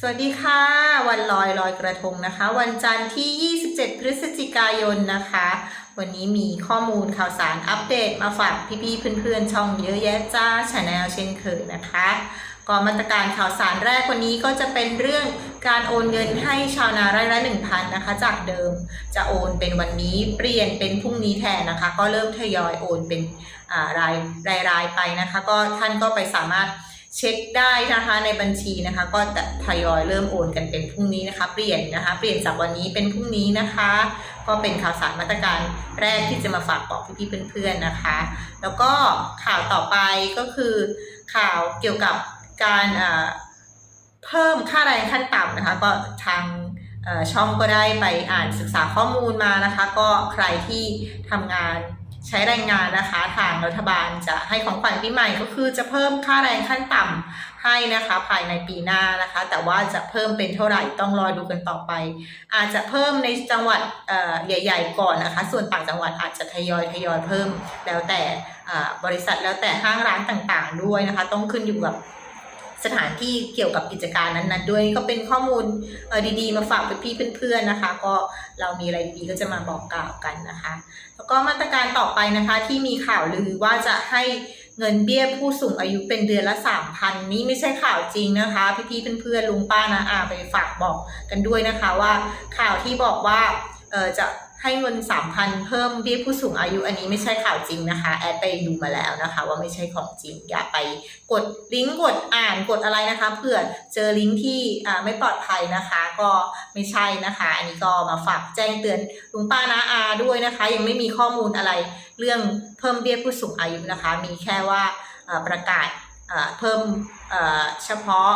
สวัสดีค่ะ วันลอยลอยกระทงนะคะ วันจันทร์ที่ 27 พฤศจิกายนนะคะ วันนี้มีข้อมูลข่าวสารอัปเดตมาฝากพี่ๆเพื่อนๆ ช่องเยอะแยะจ้าชาแนลเช่นเคยนะคะก็มาตรการข่าวสารแรกวันนี้ก็จะเป็นเรื่องการโอนเงินให้ชาวนาไร่ละ1,000นะคะ จากเดิมจะโอนเป็นวันนี้เปลี่ยนเป็นพรุ่งนี้แทนนะคะ ก็เริ่มทยอยโอนเป็นรายรายรายไปนะคะ ก็ท่านก็ไปสามารถ เช็คได้นะคะในบัญชีนะคะ ก็จะทยอยเริ่มโอนกันเป็นพรุ่งนี้นะคะ เปลี่ยนนะคะ เปลี่ยนจากวันนี้เป็นพรุ่งนี้นะคะ ก็เป็นข่าวสารมาตรการแรกที่จะมาฝากบอกพี่ๆเพื่อนๆนะคะ แล้วก็ข่าวต่อไปก็คือข่าวเกี่ยวกับการอ่าเพิ่มค่าแรงขั้นต่ำนะคะ ก็ทางช่องก็ได้ไปอ่านศึกษาข้อมูลมานะคะ ก็ใครที่ทำงาน ใช้แรงงานนะคะ ทางรัฐบาลจะให้ของขวัญปีใหม่ก็คือจะเพิ่มค่าแรงขั้นต่ำให้นะคะ ภายในปีหน้านะคะ แต่ว่าจะเพิ่มเป็นเท่าไหร่ต้องรอดูกันต่อไป อาจจะเพิ่มในจังหวัดใหญ่ ๆ ก่อนนะคะ ส่วนต่างจังหวัดอาจจะทยอยทยอยเพิ่มแล้วแต่บริษัทแล้วแต่ห้างร้านต่างๆ ด้วยนะคะ ต้องขึ้นอยู่กับ สถานที่เกี่ยวกับกิจการนั้นๆ ด้วยก็เป็นข้อมูลดีๆ มาฝากพี่เพื่อนๆนะคะ ก็เรามีอะไรดีๆก็จะมาบอกกล่าวกันนะคะ แล้วก็มาตรการต่อไปนะคะที่มีข่าวลือว่าจะให้เงินเบี้ยผู้สูงอายุเป็นเดือนละสามพันนี่ไม่ใช่ข่าวจริงนะคะ พี่ๆเพื่อนๆลุงป้านะอาไปฝากบอกกันด้วยนะคะว่าข่าวที่บอกว่าจะ ให้เงินสามพันเพิ่มเบี้ยผู้สูงอายุอันนี้ไม่ใช่ข่าวจริงนะคะ แอดไปดูมาแล้วนะคะ ว่าไม่ใช่ของจริง อย่าไปกดลิงก์กดอ่านกดอะไรนะคะเผื่อเจอลิงก์ที่ไม่ปลอดภัยนะคะ ก็ไม่ใช่นะคะ อันนี้ก็มาฝากแจ้งเตือนลุงป้านะอาด้วยนะคะ ยังไม่มีข้อมูลอะไรเรื่องเพิ่มเบี้ยผู้สูงอายุนะคะ มีแค่ว่าประกาศเพิ่มเฉพาะ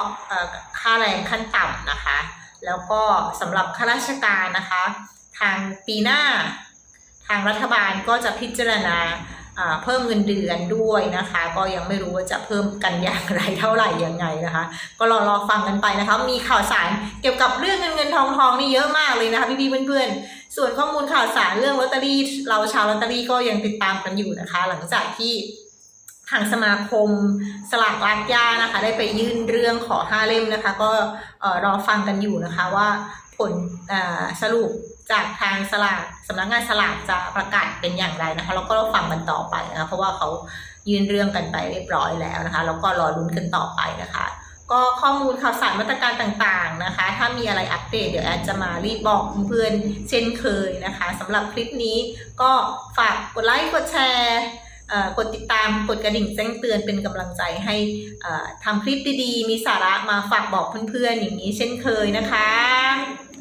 ค่าแรงขั้นต่ำนะคะ แล้วก็สำหรับข้าราชการนะคะ ทางปีหน้า ทางรัฐบาลก็จะพิจารณาเพิ่มเงินเดือนด้วยนะคะ ก็ยังไม่รู้ว่าจะเพิ่มกันอย่างไรเท่าไหร่ยังไงนะคะ ก็รอรอฟังกันไปนะคะ มีข่าวสารเกี่ยวกับเรื่องเงินเงินทองทองนี่เยอะมากเลยนะคะพี่ๆเพื่อนๆ ส่วนข้อมูลข่าวสารเรื่องลอตเตอรี่เราชาวลอตเตอรี่ก็ยังติดตามกันอยู่นะคะ หลังจากที่ทางสมาคมสลากลากย่านะคะ ได้ไปยื่นเรื่องขอห้าเล่มนะคะ ก็รอฟังกันอยู่นะคะว่าผลสรุป จากทางสลากสำนักงานสลากจะประกาศเป็นอย่างไรนะคะแล้วก็รอฟังกันต่อไปนะคะเพราะว่าเขายื่นเรื่องกันไปเรียบร้อยแล้วนะคะแล้วก็รอลุ้นกันต่อไปนะคะ ก็ข้อมูลข่าวสารมาตรการต่างๆนะคะ ถ้ามีอะไรอัปเดตเดี๋ยวแอดจะมารีบบอกเพื่อนเช่นเคยนะคะสำหรับคลิปนี้ก็ฝากกดไลค์กดแชร์กดติดตามกดกระดิ่งแจ้งเตือนเป็นกำลังใจให้ทำคลิปดีๆ มีสาระมาฝากบอกเพื่อนๆอย่างนี้เช่นเคยนะคะ